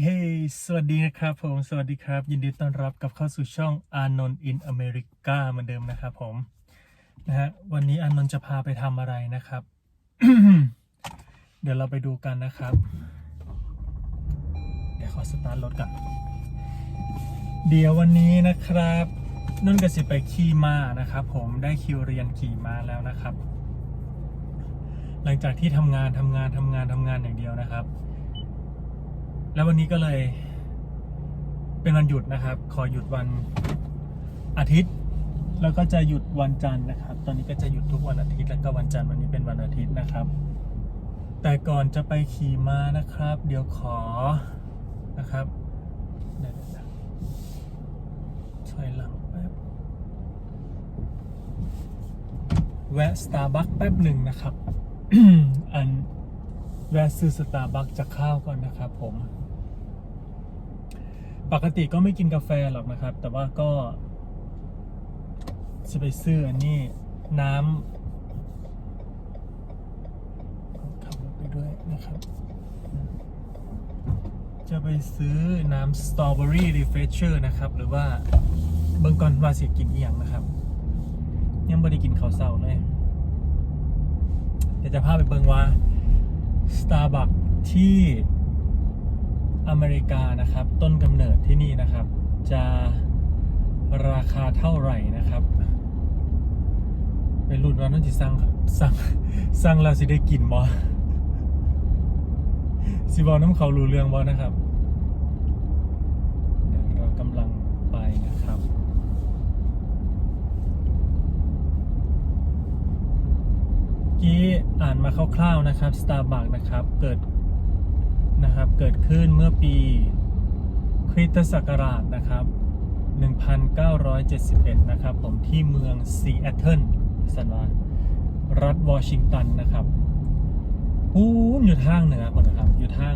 เฮ้สวัสดีนะครับผม สวัสดีครับ ยินดีต้อนรับกับเข้าสู่ช่องอานนท์อินอเมริกาเหมือนเดิมนะครับผม นะฮะ วันนี้อานนท์จะพาไปทำอะไรนะครับ เดี๋ยวเราไปดูกันนะครับ เดี๋ยวขอสตาร์ทรถก่อน เดี๋ยววันนี้นะครับ นุ่นก็สิไปขี่ม้านะครับผม ได้คิวเรียนขี่ม้าแล้วนะครับ หลังจากที่ทำงานทำงานทำงานทำงานอย่างเดียวนะครับ แล้ววันนี้ก็เลยเป็นวันหยุดนะครับ ขอหยุดวันอาทิตย์ แล้วก็จะหยุดวันจันทร์นะครับ ตอนนี้ก็จะหยุดทุกวันอาทิตย์ แล้วก็วันจันทร์วันนี้เป็นวันอาทิตย์นะครับ แต่ก่อนจะไปขี่ม้านะครับ เดี๋ยวขอนะครับถอยหลังแป๊บแวะสตาร์บัคแป๊บหนึ่งนะครับ อันแวะซื้อสตาร์บัคจะข้าวก่อนนะครับผม ปกติก็ไม่กินกาแฟหรอกนะครับ แต่ว่าก็ จะไปซื้ออันนี้น้ำขับรถไปด้วยนะครับ จะไปซื้อน้ำสตรอเบอรี่รีเฟชเชอร์นะครับ หรือว่าเบิ่งก่อนว่าสิกินอีหยังนะครับ ยังไม่ได้กินข้าวเช้าเลยเดี๋ยวจะพาไปเบิงว่า Starbucks ที่ อเมริกานะครับ ต้นกำเนิดที่นี่นะครับ จะราคาเท่าไหร่นะครับเป็นรุ่นว่านั่นจะสั่งสั่งสั่งแล้วสิได้กินบ่สิบอกน้ำเขารู้เรื่องบ่นะครับเดี๋ยวเรากำลังไปนะครับ กี้อ่านมาคร่าวๆนะครับ Starbucks นะครับ เกิด นะครับ เกิดขึ้นเมื่อปีคริสตศักราชนะครับ 1971 นะครับผมที่เมืองซีแอตเทิลสันวารัฐวอชิงตันนะครับพูนอยู่ทางเหนือคนนะครับ อยู่ทาง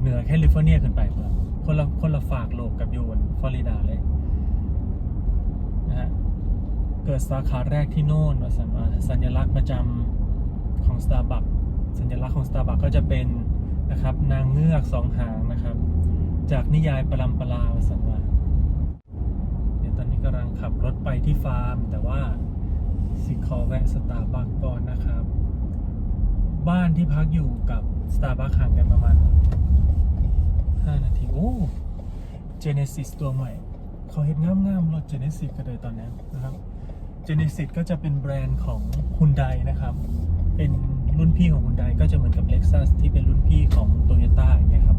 เหนือแคลิฟอร์เนียขึ้นไปครับคนละคนละฝากโลกกับยูนฟลอริดาเลยนะฮะเกิดสาขาแรกที่โน่นสันวาสัญลักษณ์ประจำของ Starbucks สัญลักษณ์ของ Starbucks ก็จะเป็น นะครับ นางเงือกสองหางนะครับ จากนิยายปรัมปราวสันว่าเดี๋ยวตอนนี้กำลังขับรถไปที่ฟาร์ม แต่ว่าสิขอแวะ Starbucks ก่อนนะครับ บ้านที่พักอยู่กับ Starbucks ห่างกันประมาณ 5 นาที โอ้ Genesis ตัวใหม่เขาเห็นงามๆรถ Genesis กันเลยตอนนี้นะครับ Genesis ก็จะเป็นแบรนด์ของ Hyundai นะครับ เป็น รุ่นพี่ของ Hyundai ก็จะเหมือนกับ Lexus ที่เป็นรุ่นพี่ของ Toyota อย่างเงี้ยครับ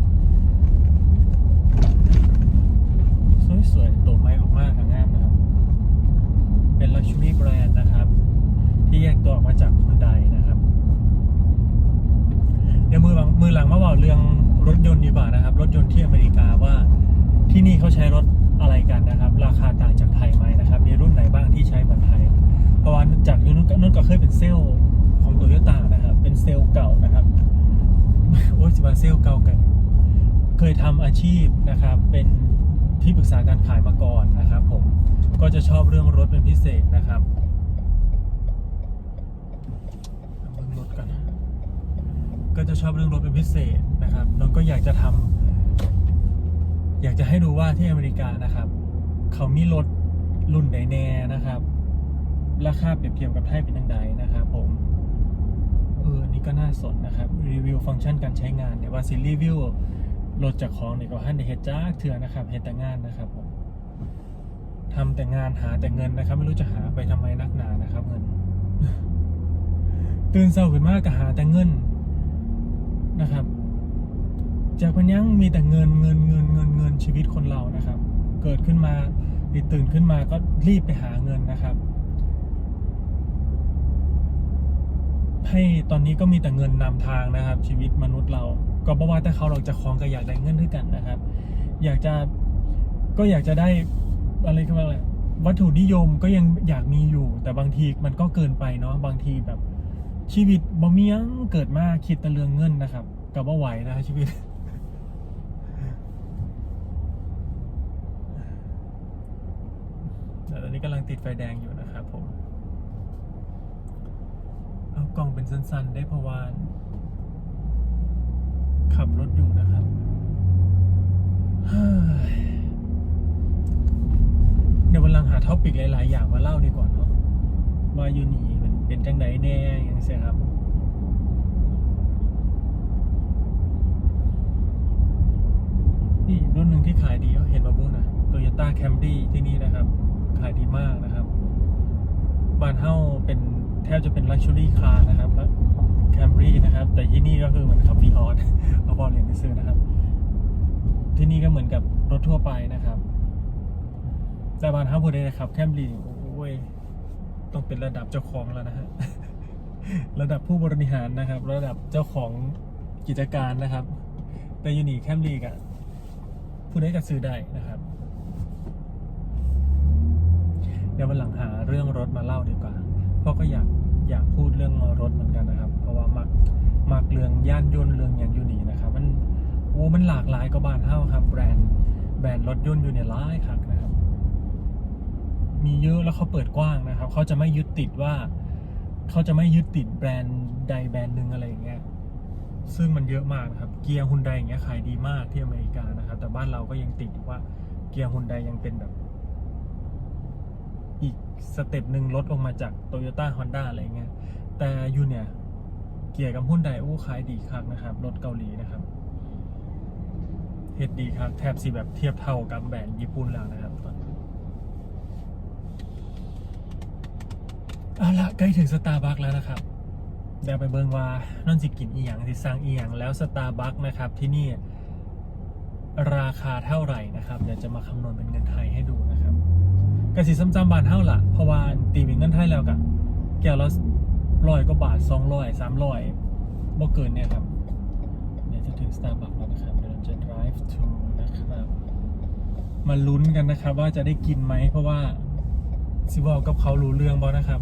สวยๆ ตัวไม้ออกมากงามนะครับ เป็น Luxury Brand นะครับ ที่แยกตัวออกมาจาก Hyundai นะครับ เดี๋ยวมือหลังมือหลังมาบอกเรื่องรถยนต์ดีกว่านะครับ รถยนต์ที่อเมริกาว่าที่นี่เขาใช้รถอะไรกันนะครับ ราคาต่างจากไทยไหมนะครับ มีรุ่นไหนบ้างที่ใช้เหมือนไทย เพราะว่าจากนู้นนู้นก็เคยเป็นเซลล์ ของโตโยต้านะครับ เป็นเซลล์เก่านะครับ โอ้ยจะมาเซลล์เก่ากัน เคยทำอาชีพนะครับ เป็นที่ปรึกษาการขายมาก่อนนะครับ ผม ก็จะชอบเรื่องรถเป็นพิเศษนะครับเอาเบิ่งรถกันก็จะชอบเรื่องรถเป็นพิเศษนะครับนนก็อยากจะทำอยากจะให้ดูว่าที่อเมริกานะครับ เขามีรถรุ่นใดแน่นะครับ ราคาเปรียบเทียบกับไทยเป็นยังไงนะครับผมเอออันนี่ ก็น่าสนนะครับ รีวิวฟังก์ชันการใช้งานเดี๋ยวว่าสิรีวิวรถจากของนี่ก็ให้ในเฮดจ้าเถื่อนะครับเฮดแต่งานนะครับผมทำแต่งานหาแต่เงินนะครับ ไม่รู้จะหาไปทำไมนักหนานะครับ เงิน ตื่นเช้าขึ้นมากก็หาแต่เงินนะครับ จากวันยังมีแต่เงินเงินเงินเงินเงินชีวิตคนเรานะครับ เกิดขึ้นมาตื่นขึ้นมาก็รีบไปหาเงินนะครับ ให้ตอนนี้ก็มีแต่เงินนำทางนะครับ ชีวิตมนุษย์เรา ก็บอกว่าแต่เขาเราจะคล้องก็อยากได้เงินด้วยกันนะครับ อยากจะก็อยากจะได้อะไรก็ว่าอะไรวัตถุนิยมก็ยังอยากมีอยู่ แต่บางทีมันก็เกินไปเนาะบางทีแบบชีวิตบ่มียังเกิดมาคิดแต่เรื่องเงินนะครับกับว่าไหวนะชีวิต แต่ตอนนี้กำลังติดไฟแดงอยู่นะ เอากล่องเป็นสั้นๆ ได้พวาน ขับรถอยู่นะครับเดี๋ยววันหลังหาท็อปิกหลาย ๆ อย่างมาเล่าดีกว่าเนาะว่ายูนีมันเป็นจังไหนแน่ยังไงครับนี่รุ่นหนึ่งที่ขายดีเห็นมาบุ้นนะโตโยต้าแคมดี้ที่นี่นะครับ ขายดีมากนะครับบานเฮ้าเป็น แทบจะเป็นลักชัวรี่คาร์นะครับแล้วแคมรี่นะครับ แต่ที่นี่ก็คือเหมือนขับวีออสเอาบอลเรียนซื้อนะครับ ที่นี่ก็เหมือนกับรถทั่วไปนะครับ แต่บานเฮ้าพูดได้นะครับ แคมรี่โอ้ยต้องเป็นระดับเจ้าของแล้วนะฮะระดับผู้บริหารนะครับ ระดับเจ้าของกิจการนะครับ แต่ยูนีแคมรี่กะผู้ได้ก็ซื้อได้นะครับ เดี๋ยววันหลังหาเรื่องรถมาเล่าดีกว่า พราะก็อยากอยากพูดเรื่องรถเหมือนกันนะครับ เพราะว่ามักมักเรื่องย่านยนต์เรื่องอย่างยูนี่นะครับ มันโอ้มันหลากหลายก็บ้านเฮ้าครับ แบรนด์แบรนด์รถยนต์อยู่เนี่ยหลายครับนะครับ มีเยอะแล้วเขาเปิดกว้างนะครับเขาจะไม่ยึดติดว่าเขาจะไม่ยึดติดแบรนด์ใดแบรนด์หนึ่งอะไรอย่างเงี้ยซึ่งมันเยอะมากนะครับ เกียร์ฮุนไดอย่างเงี้ยขายดีมากที่อเมริกานะครับ แต่บ้านเราก็ยังติดว่าเกียร์ฮุนไดยังเป็นแบบ อีกสเต็ปหนึ่งลดลงมาจากโตโยต้าฮอนด้าอะไรเงี้ย แต่ยูเนี่ย เกียร์กับฮุนไดโอ้ขายดีคักนะครับ รถเกาหลีนะครับเฮ็ดดีครับ แทบสิแบบเทียบเท่ากับแบรนด์ญี่ปุ่นแล้วนะครับตอนนี้เอาละใกล้ถึงสตาร์บัคแล้วนะครับ เดี๋ยวไปเบิ่งว่านอนสิกินอีหยังสิสั่งอีหยังแล้วสตาร์บัคนะครับที่นี่ ราคาเท่าไหร่นะครับ เดี๋ยวจะมาคำนวณเป็นเงินไทยให้ดูนะ กสิซ้ำๆบาทเท่าละเพราะว่าตีเป็นเงินไทยแล้วกับแก้วละร้อยกว่าบาทสองร้อยสามร้อยบ่เกินเนี่ยครับเดี๋ยวจะถึงสตาร์บัคแล้วนะครับเดี๋ยวจะ drive to นะครับมาลุ้นกันนะครับ ว่าจะได้กินไหมเพราะว่าซิวอลกับเขารู้เรื่องบอนะครับ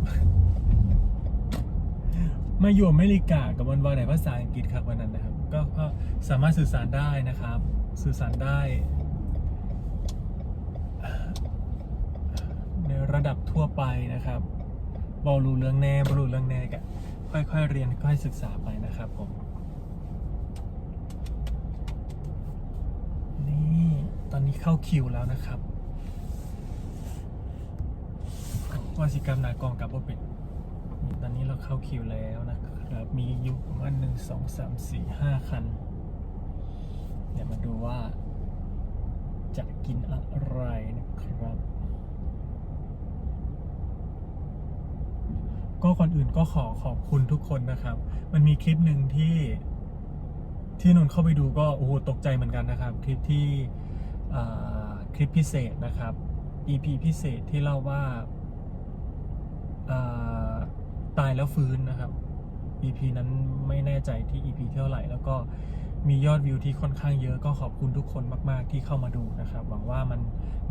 มาอยู่อเมริกากับวันวานในภาษาอังกฤษครับวันนั้นนะครับ ก็สามารถสื่อสารได้นะครับ สื่อสารได้ ใน ระดับทั่วไปนะครับบอรู้เรื่องแน่บรู้เรื่องแน่ก็ค่อยๆเรียนค่อยๆศึกษาไปนะครับผมนี่ตอนนี้เข้าคิวแล้วนะครับว่าสิกรรมนากองกับว่าเป็นตอนนี้เราเข้าคิวแล้วนะครับ มีอยู่ประมาณหนึ่งสองสามสี่ห้าคัน เดี๋ยวมาดูว่าจะกินอะไรนะครับ ก็ก่อนอื่นก็ขอขอบคุณทุกคนนะครับ มันมีคลิปหนึ่งที่ที่นนเข้าไปดูก็โอ้โหตกใจเหมือนกันนะครับ คลิปที่คลิปพิเศษนะครับ EP พิเศษที่เล่าว่าอ่าตายแล้วฟื้นนะครับ EP นั้นไม่แน่ใจที่ EP เท่าไหร่ แล้วก็มียอดวิวที่ค่อนข้างเยอะก็ขอบคุณทุกคนมาก ๆ ที่เข้ามาดูนะครับ หวังว่ามัน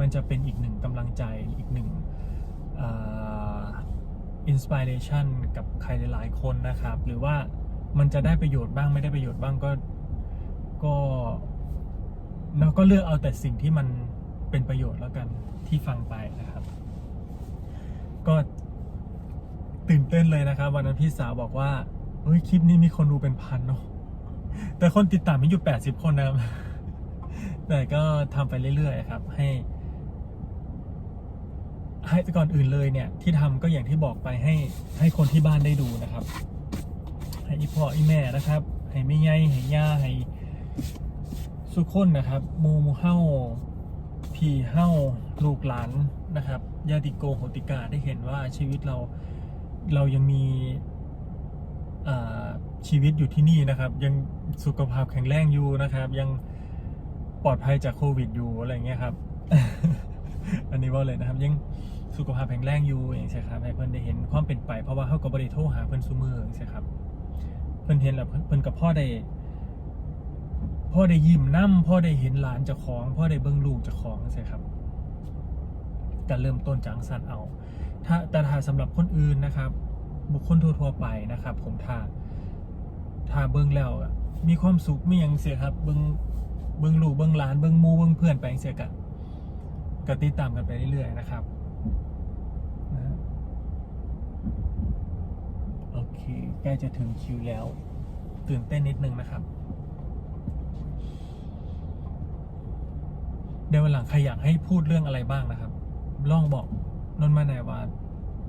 มันจะเป็นอีกหนึ่งกำลังใจอีกหนึ่ง อินสปิเรชันกับใครหลายๆคนนะครับ หรือว่ามันจะได้ประโยชน์บ้างไม่ได้ประโยชน์บ้างก็ก็เราก็เลือกเอาแต่สิ่งที่มันเป็นประโยชน์แล้วกันที่ฟังไปนะครับ ก็ตื่นเต้นเลยนะครับ วันนั้นพี่สาวบอกว่าเฮ้ยคลิปนี้มีคนดูเป็นพันเนาะแต่คนติดตามมีอยู่แปดสิบคนนะครับแต่ก็ทำไปเรื่อยๆครับ ให้ ให้ก่อนอื่นเลยเนี่ยที่ทำก็อย่างที่บอกไปให้ให้คนที่บ้านได้ดูนะครับ ให้อีพ่ออีแม่นะครับ ให้แม่ใหญ่ให้ย่าให้สุขคนนะครับมูมูเฮ้าพีเฮ้าลูกหลานนะครับญาติโกโหติกาได้เห็นว่าชีวิตเราเรายังมีชีวิตอยู่ที่นี่นะครับ ยังสุขภาพแข็งแรงอยู่นะครับ ยังปลอดภัยจากโควิดอยู่อะไรเงี้ยครับ อันนี้ว่าเลยนะครับยัง สุขภาพแข็งแรงอยู่อย่างเช่ครับให้เพื่อนได้เห็นความเป็นไป เพราะว่าเขาก็บริโทรหาเพื่อนซูมืออย่างเช่ครับ เพื่อนเห็นแล้วเพิ่นเพิ่นกับพ่อได้พ่อได้ยิ้มน้ำพ่อได้เห็นหลานเจ้าของพ่อได้เบิ่งลูกเจ้าของใช่ครับการเริ่มต้นจากสันเอา ถ้าแต่ถ้าสำหรับคนอื่นนะครับ บุคคลทั่วๆไปนะครับ ผมถ้าถ้าเบิ่งแล้วมีความสุขไมีอย่างเสียครับ เบิ่งเบิ่งลูกเบิ่งหลานเบิ่งมูเบิ่งเพื่อนไปจั่งเสียกันก็ติดตามกันไปเรื่อยๆนะครับนะฮะโอเค ใกล้จะถึงคิวแล้ว ตื่นเต้นนิดนึงนะครับ เดี๋ยววันหลังใครอยากให้พูดเรื่องอะไรบ้างนะครับ ลองบอกนนท์มาหนว่า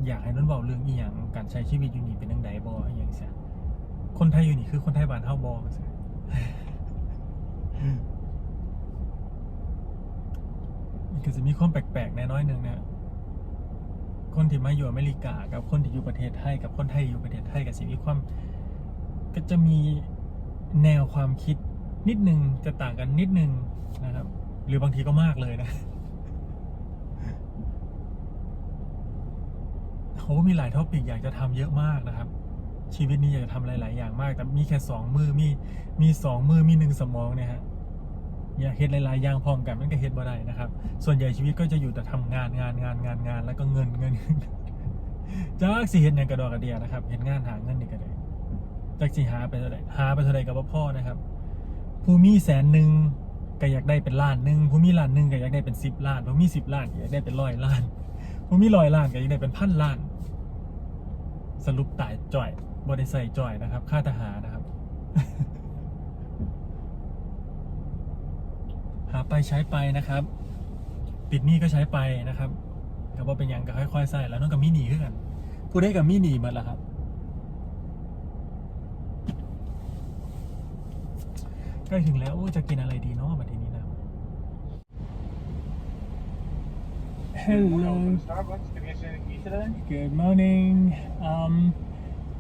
อยากให้นนท์บอกเรื่องอีหยังการใช้ชีวิตอยู่นี่เป็นจังไดบ่อหยังเสียคนไทยอยู่นี่คือคนไทยบ้านเฮาบ่เสียมันก็จะมีความแปลกๆแน่น้อยหนึ่งนะ คนที่มาอยู่อเมริกา กับคนที่อยู่ประเทศไทย กับคนไทยอยู่ประเทศไทยกับสิมีความก็จะมีแนวความคิดนิดนึงจะต่างกันนิดนึงนะครับ หรือบางทีก็มากเลยนะโหมีหลายท็อปิกอยากจะทำเยอะมากนะครับ ชีวิตนี้อยากจะทำหลาย ๆ อย่างมาก แต่มีแค่สองมือมีมีสองมือมีหนึ่งสมองเนี่ยฮะ อยากเฮ็ดหลายๆอย่างพร้อมกันมันก็เฮ็ดบ่ได้นะครับ ส่วนใหญ่ชีวิตก็จะอยู่แต่ทำงานงานงานงานงานแล้วก็เงินเงินจากสิเฮ็ดหยังกระดอกกระเดียนะครับเฮ็ดงานหาเงินนี่ก็ได้จากสิหาไปเท่าไหร่หาไปเท่าไหร่กับพ่อนะครับผู้มีแสนหนึ่งก็อยากได้เป็นล้านหนึ่งผู้มีล้านหนึ่งก็อยากได้เป็นสิบล้านผู้มีสิบล้านก็อยากได้เป็นร้อยล้านผู้มีร้อยล้านก็อยากได้เป็นพันล้าน สรุปตายจ่อยบริใส่จ่อยนะครับ ค่าทหารนะครับ หา ไปใช้ไปนะครับปิดหนี้ก็ใช้ไปนะครับก็ว่าเป็นอย่างก็ค่อยๆใส่แล้วน้องกับมินีขึ้นกันผู้ได้กับมินีหมดแล้วครับ ใกล้ถึงแล้วจะกินอะไรดีเนาะมาทีนี้นะ Hello Starbucks. Can I get you anything to eat today? Good morning. Um,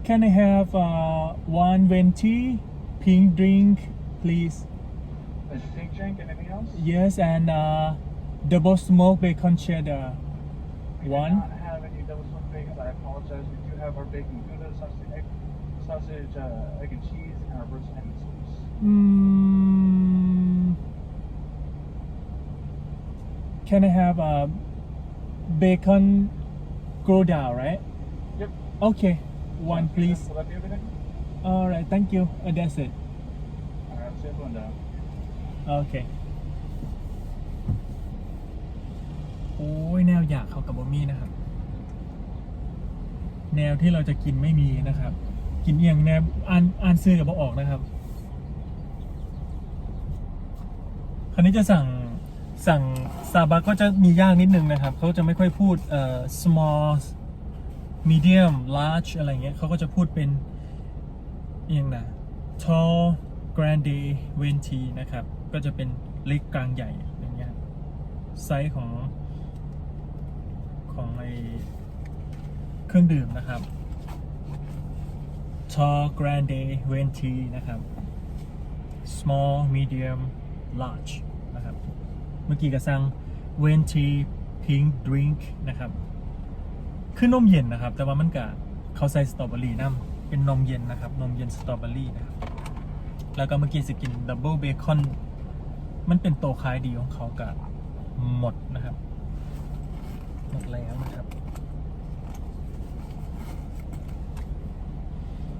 can I have uh, one venti pink drink, please? Drink? Anything else? Yes, and uh, double smoked bacon cheddar. We One. do not have any double smoked bacon. I apologize. We do have our bacon gouda, sausage, egg, sausage, uh, egg and cheese, and our ham and cheese. Mm, can I have a bacon gouda, right? Yep. Okay, one please. Will that be everything? All right, thank you. Uh, that's it. All right, let's see everyone down. โอเคโอ้ยแนวอยากเขากับบะมี่นะครับ แนวที่เราจะกินไม่มีนะครับ กินเอียงแนวอ่านอ่านซื้อกับบออกนะครับคราวนี้จะสั่งสั่งซาบักก็จะมียากนิดนึงนะครับ เขาจะไม่ค่อยพูดเอ่อ small medium large อะไรเงี้ยเขาก็จะพูดเป็นเอียงนะ tall grande venti นะครับ ก็จะเป็นเล็กกลางใหญ่อย่างเงี้ยไซส์ของของไอเครื่องดื่มนะครับ tall grande venti นะครับ small medium large นะครับ เมื่อกี้ก็สั่ง venti pink drink นะครับ คือนมเย็นนะครับ แต่ว่ามันก็เขาใส่สตรอเบอรี่น้ำเป็นนมเย็นนะครับ นมเย็นสตรอเบอรี่นะครับ แล้วก็เมื่อกี้สกินดับเบิลเบคอน มันเป็นโตวขายดีของเขากับหมดนะครับ หมดแล้วนะครับ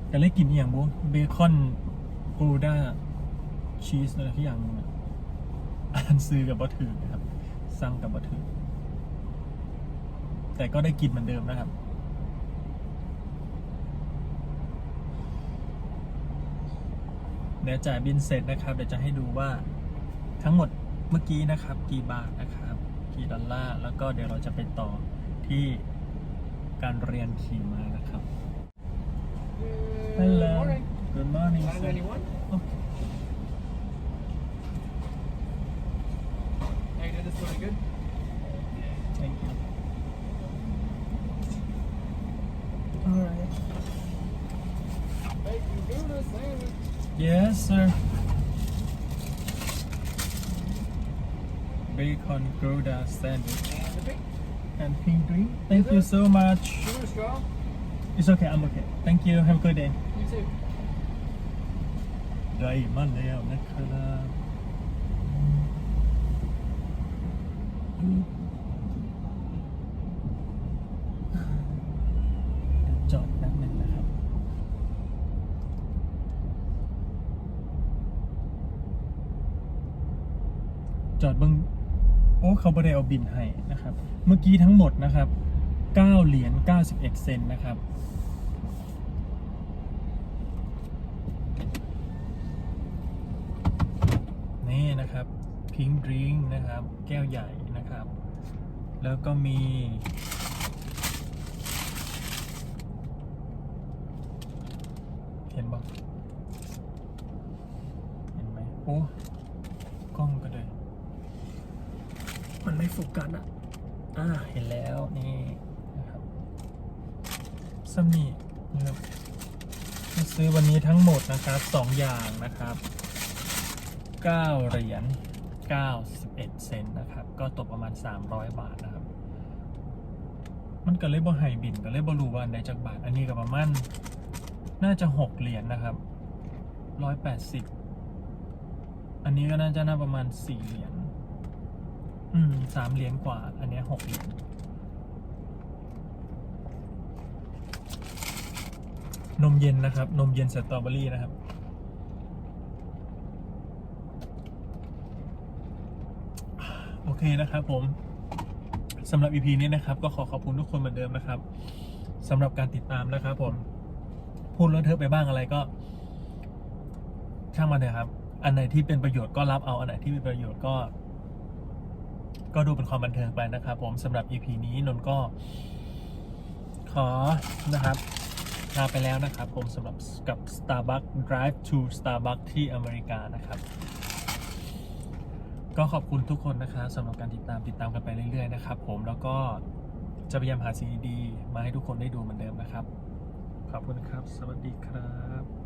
แต่เลยกินอย่างบุเบคอนกรูด้าชีสอะไรที่อย่างนึงอะอ่านซื้อกับบะถือนะครับ สั่งกับบะถือแต่ก็ได้กินเหมือนเดิมนะครับเดี๋ยวจ่ายบินเสร็จนะครับ เดี๋ยวจะให้ดูว่า ทั้งหมดเมื่อกี้นะครับกี่บาทนะครับกี่ดอลลาร์แล้วก็เดี๋ยวเราจะไปต่อที่การเรียนขี่ม้านะครับ Hello Good morning sir Okay Hey, did this really good? Thank you Alright Bacon gouda sandwich. Yes sir Bacon Gouda sandwich And the pink and pink drink Thank you so much sugar straw. It's okay I'm okay Thank you Have a good day You too. ได้มาแล้วนะครับจอดแป๊บหนึงนะครับ จอดเบิง โอ้เขาบริเอาบินให้นะครับ เมื่อกี้ทั้งหมดนะครับ9เหรียญ91 เซนนะครับ นี่นะครับพิงดริงนะครับ แก้วใหญ่นะครับ แล้วก็มี เห็นบอกเห็นไหมโอ้ ไม่โฟกัสอะ อ่า เห็นแล้วนี่นะครับสมีนะครับที่ซื้อวันนี้ทั้งหมดนะครับสองอย่างนะครับเก้าเหรียญเก้าสิบเอ็ดเซนต์นะครับ ก็ตกประมาณสามร้อยบาทนะครับ มันก็เลยบ่ไฮบินก็เลยบ่รู้ว่าอันใดจากบาท อันนี้ก็ประมาณน่าจะหกเหรียญนะครับร้อยแปดสิบอันนี้ก็น่าจะน่าประมาณสี่เหรียญ อืมสามเหรียญกว่า อันนี้หกเหรียญนมเย็นนะครับ นมเย็นสตรอเบอรี่นะครับ โอเคนะครับผมสำหรับ EP นี้นะครับ ก็ขอขอบคุณทุกคนเหมือนเดิมนะครับสำหรับการติดตามนะครับผมพูดเลอะเทอะไปบ้างอะไรก็ ช่างมันเถอะครับ อันไหนที่เป็นประโยชน์ก็รับเอาอันไหนที่มีประโยชน์ก็ ก็ดูเป็นความบันเทิงไปนะครับผมสำหรับ EP นี้นนก็ ขอนะครับลาไปแล้วนะครับผมสำหรับกับ Starbucks Drive to Starbucks ที่อเมริกานะครับ ก็ขอบคุณทุกคนนะครับสำหรับการติดตามติดตามกันไปเรื่อยๆนะครับผมแล้วก็จะพยายามหาสิ่งดีๆมาให้ทุกคนได้ดูเหมือนเดิมนะครับ ขอบคุณครับ สวัสดีครับ